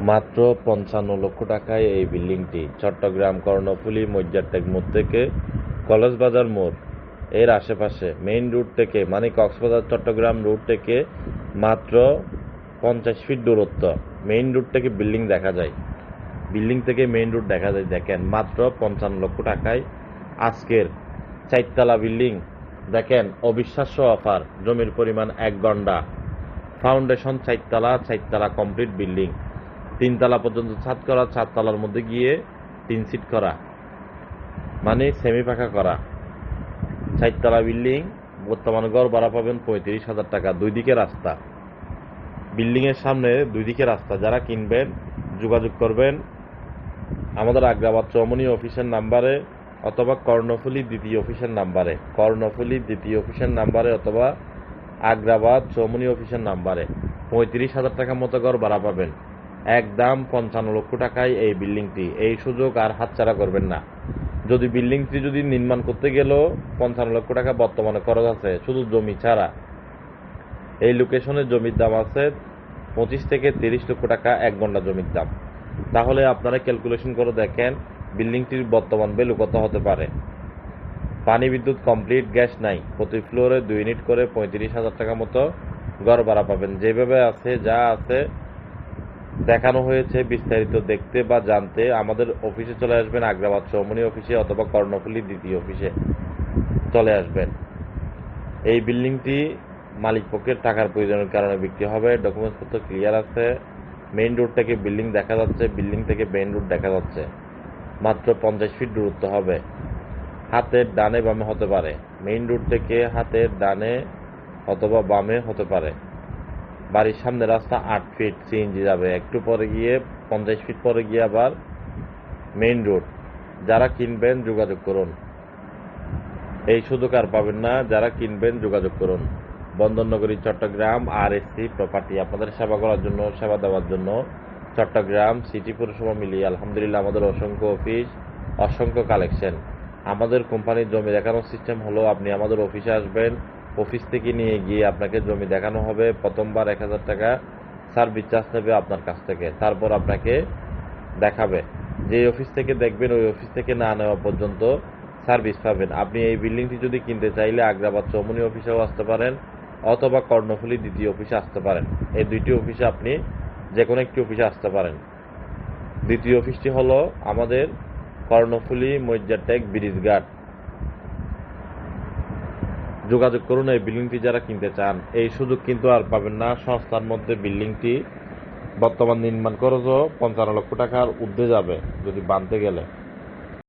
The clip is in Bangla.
মাত্র পঞ্চান্ন লক্ষ টাকায় এই বিল্ডিংটি। চট্টগ্রাম কর্ণফুলী মজ্জারটেক মোড় থেকে কলেজ বাজার মোড়। এর আশেপাশে মেইন রুট থেকে মানে কক্সবাজার চট্টগ্রাম রুট থেকে মাত্র পঞ্চাশ ফিট দূরত্ব। মেইন রুট থেকে বিল্ডিং দেখা যায়। বিল্ডিং থেকে মেইন রুট দেখা যায়। দেখেন, মাত্র পঞ্চান্ন লক্ষ টাকায় আজকের চারতলা বিল্ডিং। দেখেন, অবিশ্বাস্য অফার। জমির পরিমাণ এক গন্ডা। ফাউন্ডেশন চারতলা চারতলা কমপ্লিট বিল্ডিং। তিনতলা পর্যন্ত ছাদ করা চারতলার মধ্যে গিয়ে তিন সিট করা মানে সেমি পাকা করা। চারতলা বিল্ডিং বর্তমানে গড় ভাড়া পাবেন পঁয়ত্রিশ হাজার টাকা, দুই দিকে রাস্তা। বিল্ডিংয়ের সামনে দুই দিকে রাস্তা, যারা কিনবেন, যোগাযোগ করবেন, আমাদের আগ্রাবাদ চৌমনি অফিসের নাম্বারে অথবা কর্ণফুলি দ্বিতীয় অফিসের নাম্বারে, কর্ণফুলি দ্বিতীয় অফিসের নাম্বারে অথবা আগ্রাবাদ চৌমনি অফিসের নাম্বারে, পঁয়ত্রিশ হাজার টাকা মতো ঘর ভাড়া পাবেন। একদম পঞ্চান্ন লক্ষ টাকায় এই বিল্ডিংটি। এই সুযোগ আর হাতছাড়া করবেন না। যদি বিল্ডিংটি যদি নির্মাণ করতে গেলেও পঞ্চান্ন লক্ষ টাকা বর্তমানে খরচ আছে, শুধু জমি ছাড়া। এই লোকেশনে জমির দাম আছে পঁচিশ থেকে তিরিশ লক্ষ টাকা এক ঘণ্টা জমির দাম। তাহলে আপনারা ক্যালকুলেশন করে দেখেন বিল্ডিংটির বর্তমান ভ্যালু কত হতে পারে। পানি বিদ্যুৎ কমপ্লিট গ্যাস নাই। প্রতি ফ্লোরে দুই ইউনিট করে পঁয়ত্রিশ হাজার টাকা মতো ঘর ভাড়া পাবেন। যেভাবে আছে, যা আছে দেখানো হয়েছে বিস্তারিত দেখতে বা জানতে। আমাদের অফিসে চলে আসবেন আগ্রাবাদ চৌমনি অফিসে অথবা কর্ণফুলি দ্বিতীয় অফিসে চলে আসবেন। এই বিল্ডিংটি মালিক পক্ষের টাকার প্রয়োজনের কারণে বিক্রি হবে। ডকুমেন্টসপত্র ক্লিয়ার আছে। মেইন রোড থেকে বিল্ডিং দেখা যাচ্ছে। বিল্ডিং থেকে মেইন রোড দেখা যাচ্ছে। মাত্র পঞ্চাশ ফিট দূরত্ব হবে। হাতের ডানে বামে হতে পারে। মেইন রোড থেকে হাতের ডানে অথবা বামে হতে পারে। বাড়ির সামনে রাস্তা আট ফিট সিএনজি যাবে। একটু পরে গিয়ে পঞ্চাশ ফিট পরে গিয়ে আবার মেইন রোড যারা কিনবেন যোগাযোগ করুন। এই সুযোগ আর পাবেন না, যারা কিনবেন যোগাযোগ করুন। বন্দরনগরী, চট্টগ্রাম আর এসসি প্রপার্টি আপনাদের সেবা করার জন্য, সেবা দেওয়ার জন্য চট্টগ্রাম সিটি পৌরসভা মিলিয়ে আলহামদুলিল্লাহ আমাদের অসংখ্য অফিস অসংখ্য কালেকশন আমাদের কোম্পানির জমি দেখানোর সিস্টেম হলো আপনি আমাদের অফিসে আসবেন অফিস থেকে নিয়ে গিয়ে আপনাকে জমি দেখানো হবে, প্রথমবার এক হাজার টাকা সার্ভিস চার্জ নেবে আপনার কাছ থেকে। তারপর আপনাকে দেখাবে যে অফিস থেকে দেখবেন, ওই অফিস থেকে না নেওয়া পর্যন্ত সার্ভিস পাবেন। আপনি এই বিল্ডিংটি যদি কিনতে চাইলে আগ্রাবাদ চৌমনি অফিসেও আসতে পারেন অথবা কর্ণফুলী দ্বিতীয় অফিসে আসতে পারেন। এই দুইটি অফিসে আপনি যে কোনো একটি অফিসে আসতে পারেন। দ্বিতীয় অফিসটি হলো আমাদের কর্ণফুলী মজ্জাটেক ব্রিজ ঘাট যোগাযোগ করুন এই বিল্ডিংটি যারা কিনতে চান। এই সুযোগ কিন্তু আর পাবেন না। সংস্থার মধ্যে বিল্ডিংটি বর্তমান নির্মাণ খরচও পঞ্চান্ন লক্ষ টাকার ঊর্ধ্বে যাবে, যদি বানতে গেলে।